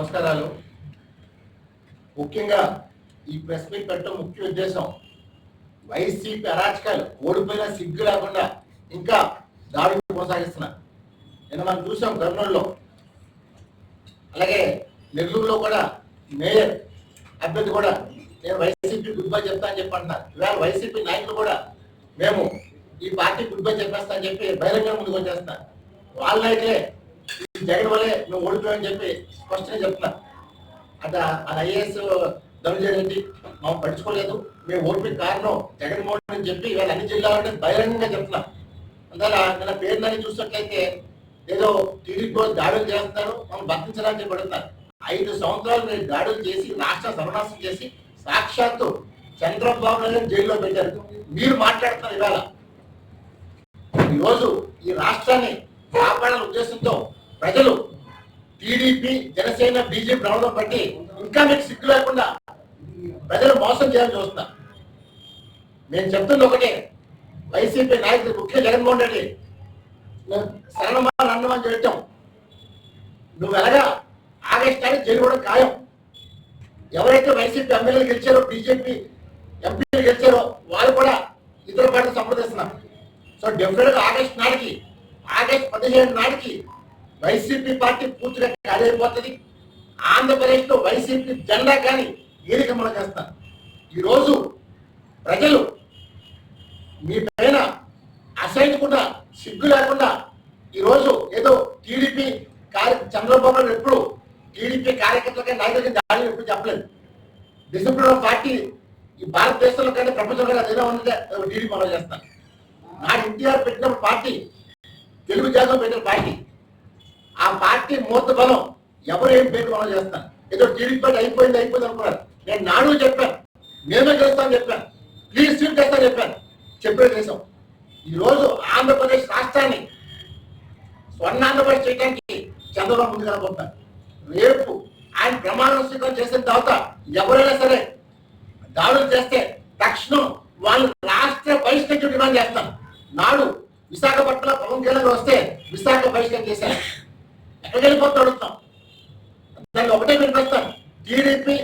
నమస్కారాలు. ముఖ్యంగా ఈ ప్రెస్ మీట్ పెట్టడం ముఖ్య ఉద్దేశం. వైసీపీ అరాచకాలు ఓడిపోయిన సిగ్గు లేకుండా ఇంకా దాడులు కొనసాగిస్తున్నారు నిన్న మనం చూసాం కర్నూలులో. అలాగే నెల్లూరులో కూడా మేయర్ అభ్యర్థి కూడా నేను వైసీపీ గుడ్ బై చెప్తా అని చెప్పి అంటున్నారు. ఇవాళ వైసీపీ నాయకులు కూడా మేము ఈ పార్టీ గుడ్ బై చెప్పేస్తా అని చెప్పి బహిరంగ ముందుకు వచ్చేస్తున్నారు. వాళ్ళైతే ఈ జగన్ వల్లే మేము ఓడిపోయామని చెప్పి స్పష్టంగా చెప్తున్నా. అట అది ఐఏఎస్ ధనంజయ రెడ్డి మేము పట్టించుకోలేదు. మేము ఓడిపోయిన కారణం జగన్మోహన్ అని చెప్పి ఇవాళ అన్ని జిల్లాలంటే బహిరంగంగా చెప్తున్నా. అందువల్ల నిన్న పేరునని చూసినట్లయితే ఏదో టీడీపీ వాళ్ళు దాడులు చేస్తున్నారు మనం భర్తించడానికి పడుతున్నారు. ఐదు సంవత్సరాలు మీరు దాడులు చేసి రాష్ట్ర సర్వనాశం చేసి సాక్షాత్తు చంద్రబాబు నాయుడు జైల్లో పెట్టారు. మీరు మాట్లాడుతున్నారు ఇవాళ. ఈరోజు ఈ రాష్ట్రాన్ని కాపాడాల ఉద్దేశంతో ప్రజలు టీడీపీ జనసేన బీజేపీ రావడం బట్టి ఇంకా మీకు సిగ్గు లేకుండా ప్రజలు మోసం చేయాలని చూస్తున్నారు. నేను చెప్తుంది ఒకటే వైసీపీ నాయకులు ముఖ్య జగన్మోహన్ రెడ్డి నువ్వు శరణమాన్ అన్నమని చెప్పాం. నువ్వు ఎలాగా ఆగస్ట్ అని జైలు కూడా ఖాయం. ఎవరైతే వైసీపీ ఎమ్మెల్యేలు గెలిచారో బీజేపీ ఎంపీలు గెలిచారో వాళ్ళు కూడా ఇతర పార్టీ సంప్రదిస్తున్నారు. సో డెఫినెట్గా ఆగస్ట్ నాటికి ఆగస్ట్ పదిహేను నాటికి వైసీపీ పార్టీ పూర్తిగా ఖాళీ ఆంధ్రప్రదేశ్లో ఆంధ్రప్రదేశ్లో వైసీపీ జెండా కానీ ఏలిక మొలకేస్తారు ఈరోజు ప్రజలు మీ పైన అసహించకుండా సిగ్గు లేకుండా ఈరోజు ఏదో టీడీపీ కార్య చంద్రబాబు నాయుడు ఎప్పుడు టీడీపీ కార్యకర్తలకే నాయకులకి దాడి ఎప్పుడు చెప్పలేదు. డిసిప్లిన్ పార్టీ ఈ భారతదేశంలో కంటే ప్రపంచంలో ఏదో ఉందంటే టీడీపీ మనం చేస్తాను నా ఎన్టీఆర్ పెట్టిన పార్టీ తెలుగు జాతం పెట్టిన పార్టీ ఆ పార్టీ మూత బలం ఎవరు ఏం పేరు మనం చేస్తాను ఏదో టీడీపీ పార్టీ అయిపోయింది అయిపోయింది అనుకున్నారు. నేను నాడు చెప్పాను మేమే చేస్తాను చెప్పాను ప్లీజ్ స్వీట్ చేస్తాను చెప్పాను చెప్పే దేశం. ఈ రోజు ఆంధ్రప్రదేశ్ రాష్ట్రాన్ని స్వర్ణాంధ్రప్రదేశ్ చేయడానికి చంద్రబాబు ముందు కనబోతున్నారు రేపు ఆయన ప్రమాణ స్వీకారం చేసిన తర్వాత ఎవరైనా సరే దాడులు చేస్తే తక్షణం వాళ్ళు రాష్ట్ర బహిష్కరించు డిమాండ్ చేస్తాం నాడు విశాఖపట్నంలో పవన్ కళ్యాణ్ వస్తే విశాఖ బహిష్కరణ చేశారు ఎక్కడికి వెళ్ళిపోతే అడుగుతాం. దాన్ని ఒకటే వినిపిస్తాం టీడీపీ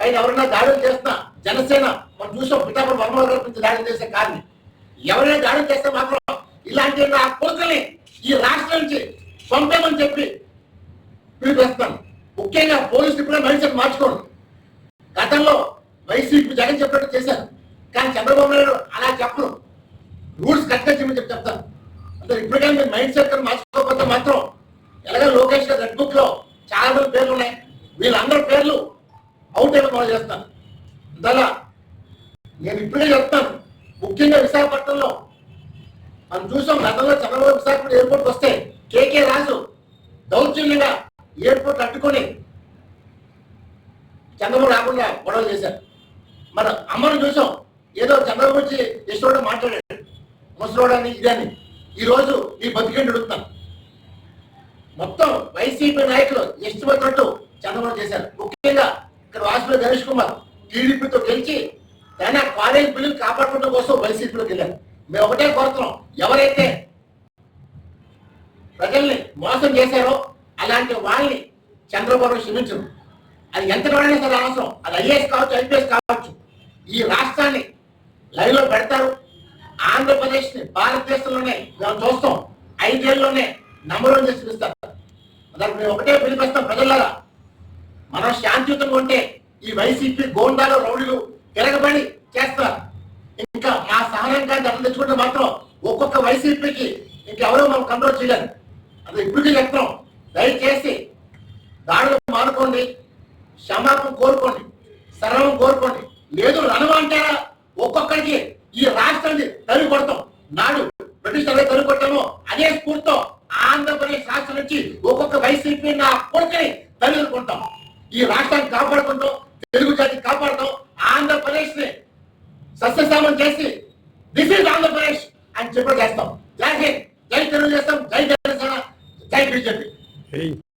పైన ఎవరైనా దాడులు చేస్తా జనసేన మనం చూసాం పితాపురం వర్మ గారి నుంచి దాడులు చేసే కారణం. ఎవరైనా దాడులు చేస్తే మాత్రం ఇలాంటి నా కొడుకుని ఈ రాష్ట్రం నుంచి పంపేమని చెప్పి పిలిపిస్తాను. ముఖ్యంగా పోలీసులు ఇప్పుడే మైండ్ మార్చుకోండి గతంలో వైసీపీ జగన్ చెప్పినట్టు చేశారు. కానీ చంద్రబాబు నాయుడు అలా చెప్పరు. రూల్స్ కరెక్ట్గా చెప్పి చెప్తాను. అంటే ఇప్పటికైనా మీరు మైండ్ సెట్ మార్చుకోండి దళ. నేను ఇప్పుడే చెప్తాను. ముఖ్యంగా విశాఖపట్నంలో. మనం చూసాం గతంలో చంద్రబాబు విశాఖపట్నం ఎయిర్పోర్ట్ వస్తే కేకే రాజు దౌర్జన్యంగా ఎయిర్పోర్ట్ అడ్డుకొని చంద్రబాబు రాకుండా గొడవలు చేశారు. మరి అమ్మను చూసాం. ఏదో చంద్రబాబు వచ్చి ఎస్టోడో మాట్లాడాడు. ముసలోడని ఇదని ఈ రోజు ఈ బతికేంటి అడుగుతాను మొత్తం వైసీపీ నాయకులు ఎస్టిపోయినట్టు చంద్రబాబు చేశారు. ముఖ్యంగా ఇక్కడ వాసులు గణేష్ కుమార్. టీడీపీతో గెలిచి తన కాలేజ్ బిల్లులు కాపాడుకోవడం కోసం వైసీపీలోకి వెళ్ళారు. మేము ఒకటే కోరుతున్నాం ఎవరైతే ప్రజల్ని మోసం చేశారో అలాంటి వాళ్ళని చంద్రబాబు క్షమించరు. అది ఎంత వాళ్ళైనా సరే అవసరం అది ఐఏఎస్ కావచ్చు ఐపీఎస్ కావచ్చు. ఈ రాష్ట్రాన్ని లైవ్లో పెడతారు. ఆంధ్రప్రదేశ్ని భారతదేశంలోనే మేము చూస్తాం. ఐదేళ్ళలోనే నంబర్ వన్ చేసి పిలుస్తారు దానికి మేము ఒకటే పిలిపిస్తాం ప్రజలారా మనం శాంతియుతంగా ఉంటే ఈ వైసీపీ గోండాలు రౌడీలు తిరగబడి చేస్తారు ఇంకా మా కానీ అప్పుడు తెచ్చుకుంటే మాత్రం ఒక్కొక్క వైసీపీకి ఇంకెవరో మనం కంట్రోల్ చేయలేదు అది ఇప్పటికీ చెప్తాం దయచేసి దాడులు మానుకోండి క్షమాపం కోరుకోండి సరళం కోరుకోండి. లేదు రణం అంటారా? ఒక్కొక్కరికి ఈ రాష్ట్రాన్ని తరిగి కొడతాం. నాడు బ్రిటిష్ తరగతి తరిగి కొట్టామో అదే స్ఫూర్తితో ఆంధ్రప్రదేశ్ రాష్ట్రం నుంచి ఒక్కొక్క వైసీపీ నా కొడుకుని తల్లి కొంటాం ఈ రాష్ట్రాన్ని కాపాడుకుంటాం. తెలుగు జాతి కాపాడతాం. ఆంధ్రప్రదేశ్ని సస్యశామం చేసి దిస్ ఇస్ ఆంధ్రప్రదేశ్ అని చెప్పడం చేస్తాం. జై హింద్. జై తెలుగు చేస్తాం జై జనసేన. జై బిజెపి.